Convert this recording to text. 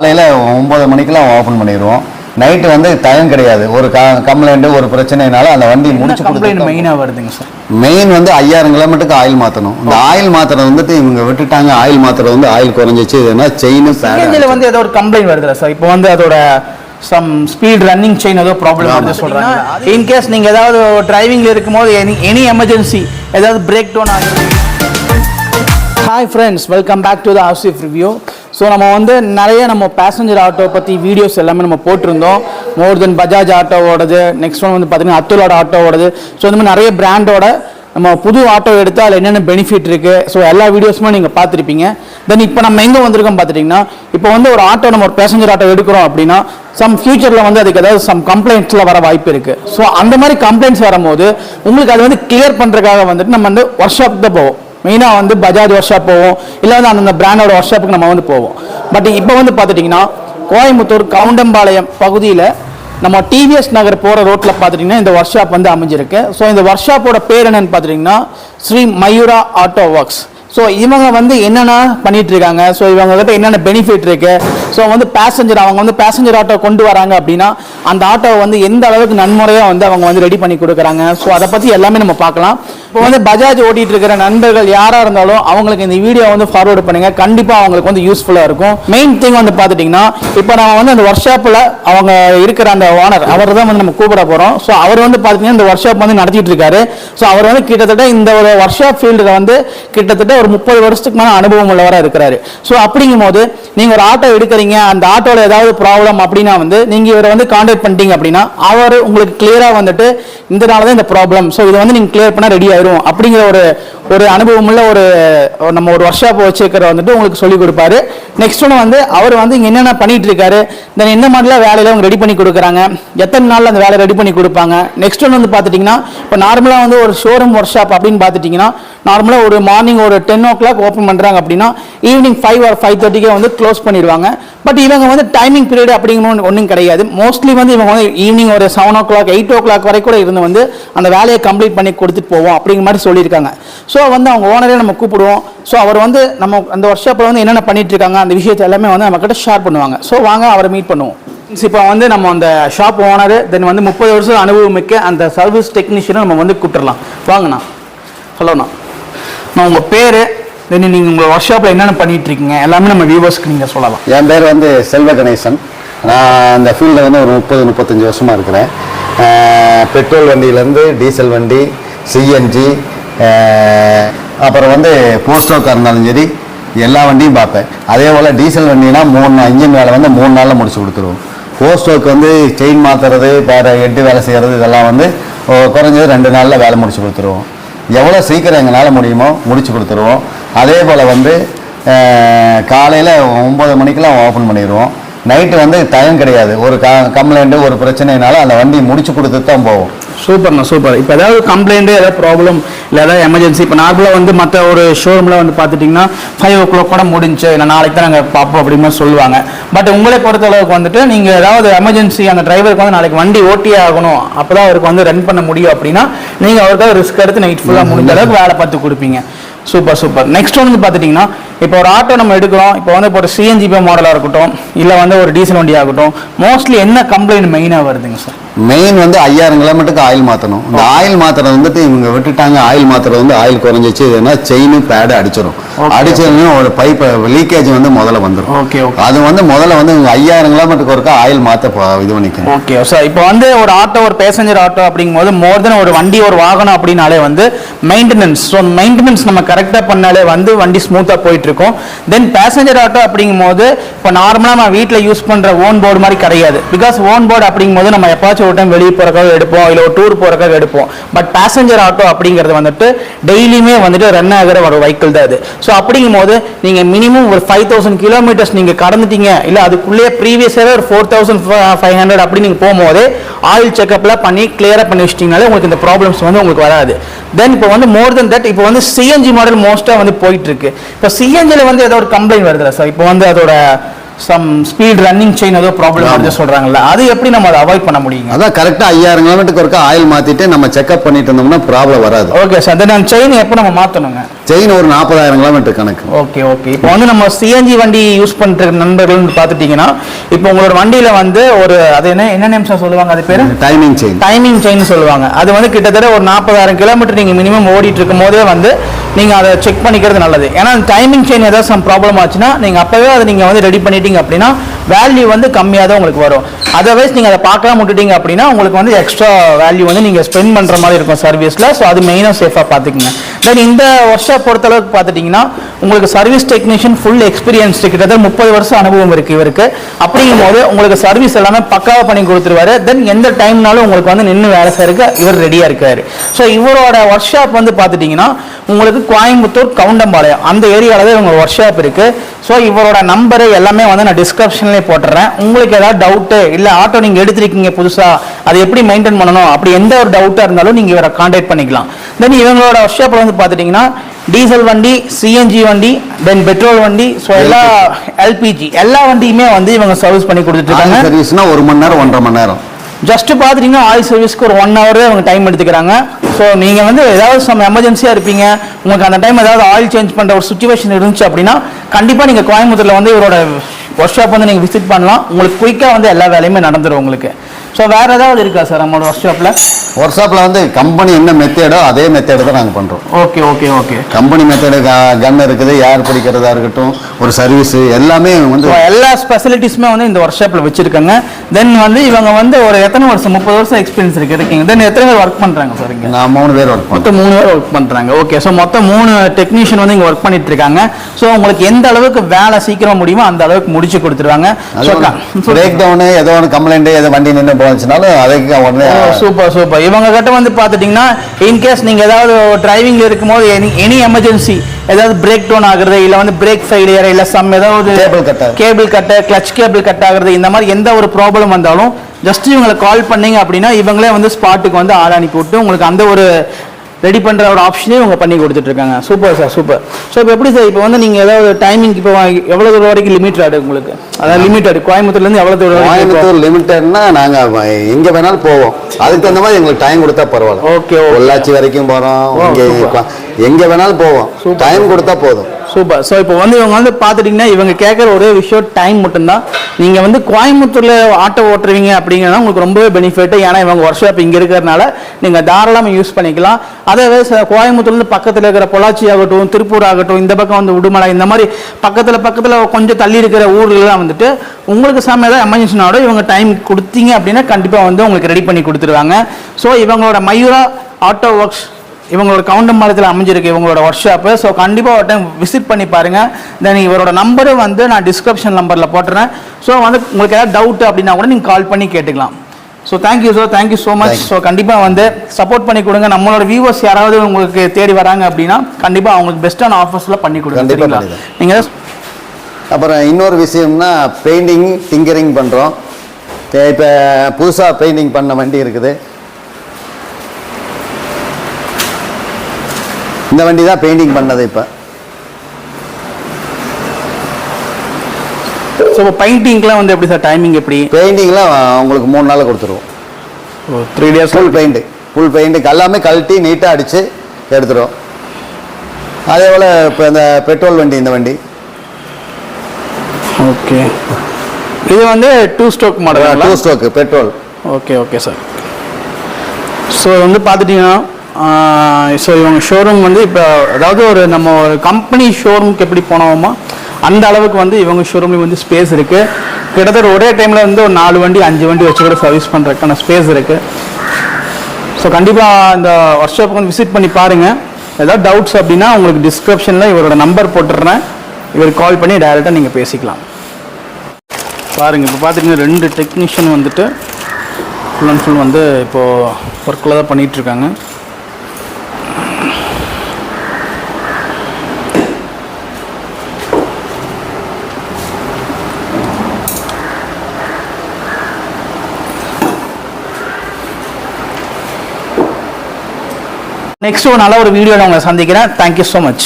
காலையில் ஒம்பது மணிக்கெல்லாம் ஓப்பன் பண்ணிடுவோம் நைட்டு வந்து டைம் கிடையாது. ஒரு க கம்ப்ளைண்ட் ஒரு பிரச்சனைனால அந்த வண்டி முடிச்சு கம்ப்ளைண்ட் மெயினாக வருதுங்க சார் மெயின் வந்து ஐயாயிரம் கிலோமீட்டருக்கு ஆயில் மாற்றணும் இந்த ஆயில் மாத்திரம் வந்துட்டு இவங்க விட்டுட்டாங்க. ஆயில் மாத்திரம் வந்து ஆயில் குறைஞ்சிச்சு. இதுனா செயின் சிஎன்ஜியில் வந்து ஏதோ ஒரு கம்ப்ளைண்ட் வருதுல்ல சார் இப்போ வந்து அதோட சம் ஸ்பீட் ரன்னிங் செயின் ஏதோ ப்ராப்ளம் வருது சொல்கிறாங்க இன்கேஸ் நீங்கள் ஏதாவது டிரைவிங்கில் இருக்கும்போது எனி எனி எமர்ஜென்சி ஏதாவது பிரேக் டவுன் ஆகுது hi friends welcome back to the Asif review so நம்ம வந்து நிறைய நம்ம பேசஞ்சர் ஆட்டோ பற்றி வீடியோஸ் எல்லாமே நம்ம போட்டிருந்தோம். மோர் தென் பஜாஜ் ஆட்டோவோடது நெக்ஸ்ட் ஒன் வந்து பார்த்திங்கன்னா அத்துலோட ஆட்டோவோடது ஸோ இந்த மாதிரி நிறைய பிராண்டோட நம்ம புது ஆட்டோ எடுத்து அதில் என்னென்ன பெனிஃபிட் இருக்குது ஸோ எல்லா வீடியோஸுமே நீங்கள் பார்த்துருப்பீங்க. தென் இப்போ நம்ம எங்கே வந்திருக்கோம் பார்த்துட்டிங்கன்னா இப்போ வந்து ஒரு ஆட்டோ நம்ம ஒரு பேசஞ்சர் ஆட்டோ எடுக்கிறோம் அப்படின்னா சம் ஃபியூச்சரில் வந்து அதுக்கு ஏதாவது சம் கம்ப்ளைண்ட்ஸில் வர வாய்ப்பு இருக்குது ஸோ அந்த மாதிரி கம்ப்ளைண்ட்ஸ் வரும்போது உங்களுக்கு அது வந்து கிளியர் பண்ணுறதுக்காக வந்துட்டு நம்ம வந்து ஒர்க் ஷாப் தான் போவோம். மெயினாக வந்து பஜாஜ் ஒர்க் ஷாப் போவோம். இல்லை வந்து அந்தந்த பிராண்டோட ஒர்க் ஷாப்புக்கு நம்ம வந்து போவோம். பட் இப்போ வந்து பார்த்துட்டிங்கன்னா கோயம்புத்தூர் கவுண்டம்பாளையம் பகுதியில் நம்ம டிவிஎஸ் நகர் போகிற ரோட்டில் பார்த்துட்டிங்கன்னா இந்த ஒர்க் ஷாப் வந்து அமைஞ்சிருக்கு. ஸோ இந்த ஒர்க் ஷாப்போட பேர் என்னன்னு பார்த்துட்டிங்கன்னா Shri Mayura auto works so இவங்க வந்து என்னென்ன பண்ணிட்டு இருக்காங்க ஸோ இவங்க கிட்ட என்னென்ன பெனிஃபிட் இருக்கு? ஸோ வந்து பேசஞ்சர் அவங்க வந்து பேசஞ்சர் ஆட்டோ கொண்டு வராங்க அப்படின்னா அந்த ஆட்டோவை வந்து எந்த அளவுக்கு நன்முறையாக வந்து அவங்க வந்து ரெடி பண்ணி கொடுக்குறாங்க? ஸோ அதை பற்றி எல்லாமே நம்ம பார்க்கலாம். இப்போ வந்து பஜாஜ் ஓட்டிட்டு இருக்கிற நண்பர்கள் யாராக இருந்தாலும் அவங்களுக்கு இந்த வீடியோ வந்து ஃபார்வர்டு பண்ணுங்க. கண்டிப்பாக அவங்களுக்கு வந்து யூஸ்ஃபுல்லாக இருக்கும். மெயின் திங் வந்து பார்த்துட்டிங்கன்னா இப்போ நம்ம வந்து அந்த ஒர்க் ஷாப்பில் அவங்க இருக்கிற அந்த ஓனர் அவர் தான் வந்து நம்ம கூப்பிட போகிறோம் ஸோ அவர் வந்து பார்த்தீங்கன்னா இந்த ஒர்க் ஷாப் வந்து நடத்திட்டு இருக்காரு ஸோ அவர் வந்து கிட்டத்தட்ட இந்த ஒரு ஒர்க் ஷாப் ஃபீல்டில் வந்து கிட்டத்தட்ட ஒரு முப்பது வருஷத்துக்கு மேலே அனுபவம் உள்ளவராக இருக்கிறாரு. ஸோ அப்படிங்கும் போது நீங்கள் ஒரு ஆட்டோ எடுக்கிறீங்க அந்த ஆட்டோவில் ஏதாவது ப்ராப்ளம் அப்படின்னா வந்து நீங்கள் இவரை வந்து காண்டாக்ட் பண்ணிட்டீங்க அப்படின்னா அவர் உங்களுக்கு கிளியராக வந்துட்டு இந்த நாள் தான் இந்த ப்ராப்ளம் ஸோ இதை வந்து நீங்கள் கிளியர் பண்ணால் ரெடி ஆயிரும். அப்படிங்கிற ஒரு ஒரு அனுபவமுள்ள ஒரு நம்ம ஒரு ஒர்க் ஷாப் வச்சுக்கிற வந்துட்டு உங்களுக்கு சொல்லிக் கொடுப்பாரு. நெக்ஸ்ட் ஒன்று வந்து அவர் வந்து இங்கே என்னென்ன பண்ணிட்டு இருக்காரு தென் என்ன மாதிரிலாம் வேலையில அவங்க ரெடி பண்ணி கொடுக்குறாங்க? எத்தனை நாளில் அந்த வேலை ரெடி பண்ணி கொடுப்பாங்க? நெக்ஸ்ட் ஒன்று வந்து பார்த்துட்டிங்கன்னா இப்போ நார்மலாக வந்து ஒரு ஷோரூம் ஒர்க் ஷாப் அப்படின்னு பார்த்துட்டிங்கன்னா நார்மலாக ஒரு மார்னிங் ஒரு டென் ஓ கிளாக் ஓப்பன் பண்ணுறாங்க அப்படின்னா ஈவினிங் ஃபைவ் ஆர் ஃபைவ் தேர்ட்டிக்கே வந்து க்ளோஸ் பண்ணிடுவாங்க. பட் இவங்க வந்து டைமிங் பீரியட் அப்படிங்கணும் ஒன்றும் கிடையாது. மோஸ்ட்லி வந்து இவங்க வந்து ஈவினிங் ஒரு seven o'clock eight o'clock வரை கூட இருந்து வந்து அந்த வேலையை கம்ப்ளீட் பண்ணி கொடுத்துட்டு போவோம் அப்படிங்கிற மாதிரி சொல்லியிருக்காங்க. ஸோ வந்து அவங்க ஓனரே நம்ம கூப்பிடுவோம். ஸோ அவர் வந்து நம்ம அந்த ஒர்க் ஷாப்பில் வந்து என்னென்ன பண்ணிட்டு இருக்காங்க அந்த விஷயத்தை எல்லாமே வந்து நம்மக்கிட்ட ஷேர் பண்ணுவாங்க. ஸோ வாங்க அவரை மீட் பண்ணுவோம். இப்போ வந்து நம்ம அந்த ஷாப் ஓனர் தென் வந்து முப்பது வருஷம் அனுபவம் மிக்க அந்த சர்வீஸ் டெக்னீஷியனை நம்ம வந்து கூப்பிட்றலாம் வாங்கண்ணா. ஹலோண்ணா நான் உங்கள் பேர் தென் நீங்கள் உங்கள் ஒர்க் ஷாப்பில் என்னென்ன பண்ணிட்டு இருக்கீங்க எல்லாமே நம்ம வியூவர்ஸ்க்கு நீங்கள் சொல்லலாம். என் பேர் வந்து செல்வ கணேசன். நான் அந்த ஃபீல்டில் வந்து ஒரு முப்பது முப்பத்தஞ்சு வருஷமாக இருக்கிறேன். பெட்ரோல் வண்டியிலேருந்து டீசல் வண்டி சிஎன்ஜி அப்புறம் வந்து போஸ்டோக்காக இருந்தாலும் சரி எல்லா வண்டியும் பார்ப்பேன். அதே போல் டீசல் வண்டினா மூணு இன்ஜின் வேலை வந்து மூணு நாளில் முடிச்சு கொடுத்துருவோம். போஸ்டோக்கு வந்து செயின் மாற்றுறது வேறு எட்டு வேலை செய்கிறது இதெல்லாம் வந்து குறைஞ்சது ரெண்டு நாளில் வேலை முடிச்சு கொடுத்துருவோம். எவ்வளோ சீக்கிரம் எங்களால் முடியுமோ முடிச்சு கொடுத்துருவோம். அதே போல் வந்து காலையில் ஒம்பது மணிக்கெல்லாம் ஓப்பன் பண்ணிடுவோம். நைட்டு வந்து டைம் கிடையாது. ஒரு க கம்ப்ளைண்ட்டு ஒரு பிரச்சனைனால அந்த வண்டி முடிச்சு கொடுத்து தான் போவோம். சூப்பர்ண்ணா சூப்பர் இப்போ ஏதாவது கம்ப்ளைண்ட் ஏதாவது ப்ராப்ளம் இல்லை ஏதாவது எமர்ஜென்சி இப்போ நார்மலாக வந்து மற்ற ஒரு ஷோரூமில் வந்து பார்த்துட்டிங்கன்னா ஃபைவ் ஓ கிளாக் கூட முடிஞ்சு இல்லை நாளைக்கு தான் நாங்கள் பார்ப்போம் அப்படின்னு சொல்லுவாங்க. பட் உங்களை பொறுத்த அளவுக்கு வந்துட்டு நீங்கள் ஏதாவது எமர்ஜென்சி அந்த டிரைவருக்கு வந்து நாளைக்கு வண்டி ஓட்டியே ஆகணும் அப்போ தான் அவருக்கு வந்து ரன் பண்ண முடியும் அப்படின்னா நீங்கள் அவருக்காக ரிஸ்க் எடுத்து நைட் ஃபுல்லாக முடிஞ்ச அளவுக்கு வேலை பார்த்து கொடுப்பீங்க. சூப்பர் சூப்பர் நெக்ஸ்ட் வந்து பார்த்துட்டிங்கன்னா இப்போ ஒரு ஆட்டோ நம்ம எடுக்கிறோம். இப்போ வந்து இப்போ ஒரு சிஎன்ஜிபி மாடலாக இருக்கட்டும் இல்லை வந்து ஒரு டீசல் வண்டி ஆகட்டும் மோஸ்ட்லி என்ன கம்ப்ளைண்ட் மெயினாக வருதுங்க சார் மெயின் வந்து ஐயாயிரம் கிலோமீட்டருக்கு ஆயில் மாற்றணும் இந்த ஆயில் மாத்திரம் வந்துட்டு இவங்க விட்டுட்டாங்க. ஆயில் மாத்திரம் வந்து ஆயில் குறைஞ்சிச்சு. இதுனா செயின் பேடு அடிச்சிடும் அடிச்சதுமே ஒரு பைப் லீக்கேஜ் வந்து முதல்ல வந்துடும் ஓகே ஓகே அது வந்து முதல்ல வந்து இவங்க ஐயாயிரம் கிலோமீட்டருக்கு ஒருக்கா ஆயில் மாற்ற இது பண்ணிக்கணும் ஓகே சார் இப்போ வந்து ஒரு ஆட்டோ ஒரு பேசஞ்சர் ஆட்டோ அப்படிங்கும்போது மோர் தென் ஒரு வண்டி ஒரு வாகனம் அப்படின்னாலே வந்து மெயின்டெனன்ஸ் ஸோ மெயின்டெனன்ஸ் நம்ம கரெக்டாக பண்ணாலே வந்து வண்டி ஸ்மூத்தாக போயிட்டு இருக்கும் தென் பேசஞ்சர் ஆட்டோ அப்படிங்கும்போது இப்போ நார்மலாக நம்ம வீட்டில் யூஸ் பண்ணுற ஓன் போர்டு மாதிரி கிடையாது. பிகாஸ் ஓன் போர்டு அப்படிங்கும்போது நம்ம எப்பாச்சும் ஒரு டைம் வெளியே போகிறக்காக எடுப்போம் இல்லை ஒரு டூர் போகிறக்காக எடுப்போம். பட் பேசஞ்சர் ஆட்டோ அப்படிங்கிறது வந்துட்டு டெய்லியுமே வந்துட்டு ரன் ஆகிற ஒரு வெஹிக்கிள் தான் அது. ஸோ அப்படிங்கும்போது நீங்கள் மினிமம் ஒரு ஃபைவ் தௌசண்ட் கிலோமீட்டர்ஸ் நீங்கள் கடந்துட்டீங்க இல்லை அதுக்குள்ளேயே ப்ரீவியஸாகவே ஒரு ஃபோர் தௌசண்ட் ஃபைவ் ஹண்ட்ரட் அப்படி நீங்கள் போகும்போது ஆயில் செக்கப்லாம் பண்ணி கிளியராக பண்ணி வச்சிட்டிங்கனாலே உங்களுக்கு இந்த ப்ராப்ளம்ஸ் வந்து உங்களுக்கு வராது. தென் இப்போ வந்து மோர் தென் தட் இப்போ வந்து சிஎன்ஜி மாடல் மோஸ்ட்டாக வந்து போயிட்டு இருக்கு. இப்போ சிஎன்ஜியில் வந்து ஏதோ ஒரு கம்ப்ளைண்ட் வருதுல்ல சார் இப்போ வந்து அதோட சம் ஸ்பீட் ரன்னிங் செயின் ஏதோ ப்ராப்ளம் வருது சொல்கிறாங்கல்ல அது எப்படி நம்ம அதை அவாய்ட் பண்ண முடியுங்க அதான் கரெக்டாக ஐயாயிரம் கிலோமீட்டருக்கு ஒருக்கா ஆயில் மாற்றிட்டு நம்ம செக்அப் பண்ணிட்டு இருந்தோம்னா ப்ராப்ளம் வராது. ஓகே சார் தென் அந்த செயின் எப்போ நம்ம மாற்றணுங்க செயின் ஒரு நாற்பதாயிரம் கிலோமீட்டர் கணக்கு. ஓகே ஓகே இப்போ வந்து நம்ம சிஎன்ஜி வண்டி யூஸ் பண்ற நண்பர்கள் பார்த்துட்டீங்கன்னா இப்போ உங்களோட வண்டியில வந்து ஒரு அது என்ன என்ன நிமிஷம் சொல்லுவாங்க அது பேரு? டைமிங் செயின் டைமிங் செயின் சொல்லுவாங்க. அது வந்து கிட்டத்தட்ட ஒரு நாற்பதாயிரம் கிலோமீட்டர் நீங்கள் மினிமம் ஓடிட்டு இருக்கும் போதே வந்து நீங்கள் அதை செக் பண்ணிக்கிறது நல்லது. ஏன்னா டைமிங் செயின் ஏதாவது சம் ப்ராப்ளம் ஆச்சுன்னா நீங்கள் அப்போவே அதை நீங்கள் வந்து ரெடி பண்ணிட்டீங்க அப்படின்னா வேல்யூ வந்து கம்மியாக தான் உங்களுக்கு வரும். அதர்வைஸ் நீங்கள் அதை பார்க்காம விட்டுட்டீங்க அப்படின்னா உங்களுக்கு வந்து எக்ஸ்ட்ரா வேல்யூ வந்து நீங்கள் ஸ்பெண்ட் பண்ணுற மாதிரி இருக்கும் சர்வீஸில் ஸோ அது மெயினாக சேஃபாக பார்த்துக்குங்க. தென் இந்த வருஷம் பொறுத்தளவுக்கு பார்த்துட்டிங்கன்னா உங்களுக்கு சர்வீஸ் டெக்னீஷியன் ஃபுல் எக்ஸ்பீரியன்ஸ் கிட்டத்தட்ட முப்பது வருஷம் அனுபவம் இருக்குது இவருக்கு. அப்படிங்கும் போது உங்களுக்கு சர்வீஸ் எல்லாமே பக்காவாக பண்ணி கொடுத்துருவாரு. தென் எந்த டைம்னாலும் உங்களுக்கு வந்து நின்று வேலை செய்யறதுக்கு இவர் ரெடியாக இருக்கார். ஸோ இவரோட ஒர்க் ஷாப் வந்து பார்த்துட்டிங்கன்னா உங்களுக்கு கோயம்புத்தூர் கவுண்டம்பாளையம். அந்த ஏரியாவில் தான் இவங்க ஒர்க் ஷாப் இருக்குது ஸோ இவரோட நம்பரு எல்லாமே வந்து நான் டிஸ்கிரிப்ஷன்லேயே போட்டுறேன். உங்களுக்கு ஏதாவது டவுட்டு இல்லை ஆட்டோ நீங்கள் எடுத்திருக்கீங்க புதுசாக அதை எப்படி மெயின்டைன் பண்ணணும் அப்படி எந்த ஒரு டவுட்டாக இருந்தாலும் நீங்கள் இவரை காண்டாக்ட் பண்ணிக்கலாம். தென் இவங்களோட ஒர்க் ஷாப்பில் வந்து பார்த்துட்டிங்கன்னா டீசல் வண்டி சிஎன்ஜி வண்டி தென் பெட்ரோல் வண்டி ஸோ எல்லா எல்பிஜி எல்லா வண்டியுமே வந்து இவங்க சர்வீஸ் பண்ணி கொடுத்துட்டு இருக்காங்க. சர்வீஸ்னா ஒரு மணி நேரம் ஒன்றரை மணி நேரம். ஜஸ்ட் பார்த்துட்டீங்கன்னா ஆயில் சர்வீஸ்க்கு ஒரு ஒன் ஹவர் அவங்க டைம் எடுத்துக்கிறாங்க. ஸோ நீங்கள் வந்து ஏதாவது சம் எமர்ஜென்சியாக இருப்பீங்க. உங்களுக்கு அந்த டைம் ஏதாவது ஆயில் சேஞ்ச் பண்ணுற ஒரு சுச்சுவேஷன் இருந்துச்சு அப்படின்னா கண்டிப்பாக நீங்கள் கோயம்புத்தூரில் வந்து இவரோட ஒர்க் ஷாப் வந்து நீங்கள் விசிட் பண்ணலாம். உங்களுக்கு குயிக்காக வந்து எல்லா வேலையுமே நடந்துடும் உங்களுக்கு. ஸோ வேறு ஏதாவது இருக்கா சார் நம்மளோட ஒர்க் ஷாப்பில் ஒர்க் ஷாப்பில் வந்து கம்பெனி என்ன மெத்தேடோ அதே மெத்தேடு தான் நாங்கள் பண்ணுறோம் okay okay okay company method gun இருக்குது ஏர் பிடிக்கிறதா இருக்கட்டும் ஒரு சர்வீஸ் எல்லாமே வந்து எல்லா ஸ்பெசிலிட்டிஸுமே வந்து இந்த ஒர்க் ஷாப்பில் வச்சுருக்காங்க. தென் வந்து இவங்க வந்து ஒரு எத்தனை வருஷம் முப்பது வருஷம் எக்ஸ்பீரியன்ஸ் இருக்கு இருக்கீங்க. தென் எத்தனை பேர் ஒர்க் பண்ணுறாங்க சார் இங்கே? நான் மூணு பேர் ஒர்க் மொத்தம் மூணு பேர் ஒர்க் பண்றாங்க. ஓகே ஸோ மொத்தம் மூணு டெக்னீஷியன் வந்து இங்க ஒர்க் பண்ணிட்டு இருக்காங்க. ஸோ உங்களுக்கு எந்த அளவுக்கு வேலை சீக்கிரமா முடியுமோ அந்த அளவுக்கு முடிச்சு கொடுத்துருவாங்க. பிரேக் டவுனு ஏதோ ஒன்று கம்ப்ளைண்ட் ஏதோ வண்டி நின்று போச்சுனாலும் அதுக்கு உடனே சூப்பர் சூப்பர் இவங்க கிட்ட வந்து பார்த்துட்டிங்கன்னா இன்கேஸ் நீங்கள் ஏதாவது டிரைவிங்கில் இருக்கும்போது எனி எனி எமர்ஜென்சி ஏதாவது பிரேக் டவுன் ஆகுறது இல்லை வந்து பிரேக் ஃபெயிலியர் இல்லை சம் ஏதாவது cut ஆகுது. Cable cut clutch cable cut ஆகுறது இந்த மாதிரி எந்த ஒரு ப்ராப்ளம் வந்தாலும் ஜஸ்ட் இவங்களை கால் பண்ணீங்க அப்படின்னா இவங்களே வந்து ஸ்பாட்டுக்கு வந்து ஆள் அனுப்பி விட்டு உங்களுக்கு அந்த ஒரு ரெடி பண்ணுற ஒரு ஆப்ஷனே இவங்க பண்ணி கொடுத்துட்டு இருக்காங்க சூப்பர் சார் சூப்பர் ஸோ இப்போ எப்படி சார் இப்போ வந்து நீங்கள் ஏதாவது டைமிங் இப்போ எவ்வளோ தூரம் வரைக்கும் லிமிட் ஆடு உங்களுக்கு? அதாவது லிமிட்டட் கோயம்புத்தூர்லேருந்து எவ்வளோ தூரம் கோயம்புத்தூர் லிமிட்டட்னா நாங்கள் எங்கே வேணாலும் போவோம். அதுக்கு தகுந்த மாதிரி எங்களுக்கு டைம் கொடுத்தா பரவாயில்ல. Okay. பொள்ளாச்சி வரைக்கும் போகிறோம் super. எங்கே வேணாலும் போவோம். டைம் கொடுத்தா போதும். சூப்பர் ஸோ இப்போ வந்து இவங்க வந்து பார்த்துட்டிங்கன்னா இவங்க கேட்குற ஒரே விஷயம் டைம் மட்டும்தான். நீங்கள் வந்து கோயம்புத்தூரில் ஆட்டோ ஓட்டுறீங்க அப்படிங்கிறத உங்களுக்கு ரொம்பவே பெனிஃபிட்டு ஏன்னா இவங்க ஒர்க் ஷாப் இங்கே இருக்கிறனால நீங்கள் தாராளமாக யூஸ் பண்ணிக்கலாம். அதே கோயம்புத்தூர்லேருந்து பக்கத்தில் இருக்கிற பொள்ளாச்சி ஆகட்டும் திருப்பூர் ஆகட்டும் இந்த பக்கம் வந்து உடுமலை இந்த மாதிரி பக்கத்தில் பக்கத்தில் கொஞ்சம் தள்ளி இருக்கிற ஊர்கள்லாம் வந்துட்டு உங்களுக்கு சமயம் ஏதாவது எமர்ஜென்சினாலும் இவங்க டைம் கொடுத்தீங்க அப்படின்னா கண்டிப்பாக வந்து உங்களுக்கு ரெடி பண்ணி கொடுத்துருவாங்க. ஸோ இவங்களோட மயூரா ஆட்டோ ஒர்க்ஸ் இவங்களோட கவுண்டம்பாளையத்தில் அமைஞ்சிருக்கு இவங்களோட ஒர்க் ஷாப்பு ஸோ கண்டிப்பாக ஒரு டைம் விசிட் பண்ணி பாருங்கள் தென் இவரோட நம்பரும் வந்து நான் டிஸ்கிரிப்ஷன் நம்பரில் போட்டுறேன். ஸோ வந்து உங்களுக்கு ஏதாவது டவுட் அப்படின்னா கூட நீங்கள் கால் பண்ணி கேட்டுக்கலாம். So thank you so thank you so much. So கண்டிப்பாக வந்து சப்போர்ட் பண்ணி கொடுங்க. நம்மளோட வியூவர்ஸ் யாராவது உங்களுக்கு தேடி வராங்க அப்படின்னா கண்டிப்பாக அவங்களுக்கு பெஸ்ட்டான ஆஃபர்ஸில் பண்ணி கொடுங்க. சரிங்களா. நீங்கள் அப்புறம் இன்னொரு விஷயம்னா பெயிண்டிங் டிங்கரிங் பண்ணுறோம் இப்போ புதுசாக பெயிண்டிங் பண்ண வண்டி இருக்குது. இந்த வண்டி தான் பெயிண்டிங் பண்ணது இப்போ. ஸோ இப்போ பெயிண்டிங்லாம் வந்து எப்படி சார் டைமிங் எப்படி? பெயிண்டிங்லாம் உங்களுக்கு மூணு நாளில் கொடுத்துருவோம். Three days full paint full paint எல்லாமே கழட்டி நீட்டாக அடித்து எடுத்துரும் அதே போல் இப்போ இந்த பெட்ரோல் வண்டி இந்த வண்டி. ஓகே இது வந்து two stroke model two stroke petrol okay okay sir so வந்து பார்த்துட்டிங்கன்னா ஸோ இவங்க ஷோரூம் வந்து இப்போ அதாவது ஒரு நம்ம ஒரு கம்பெனி ஷோரூமுக்கு எப்படி போனோமோ அந்த அளவுக்கு வந்து இவங்க ஷோரூம்லேயும் வந்து ஸ்பேஸ் இருக்குது கிட்டத்தட்ட ஒரே டைமில் வந்து ஒரு நாலு வண்டி அஞ்சு வண்டி வச்சு கூட சர்வீஸ் பண்ணுறதுக்கான ஸ்பேஸ் இருக்குது ஸோ கண்டிப்பாக இந்த ஒர்க் ஷாப்புக்கு வந்து விசிட் பண்ணி பாருங்கள் ஏதாவது டவுட்ஸ் அப்படின்னா உங்களுக்கு டிஸ்கிரிப்ஷனில் இவரோட நம்பர் போட்டுடுறேன். இவர் கால் பண்ணி டைரெக்டாக நீங்கள் பேசிக்கலாம். பாருங்கள் இப்போ பார்த்துட்டிங்கன்னா ரெண்டு டெக்னீஷியன் வந்துட்டு ஃபுல் அண்ட் ஃபுல் வந்து இப்போது ஒர்க்கில் தான் பண்ணிகிட்டு நெக்ஸ்ட் ஒரு நல்ல ஒரு வீடியோ உங்களை சந்திக்கிறேன். Thank you so much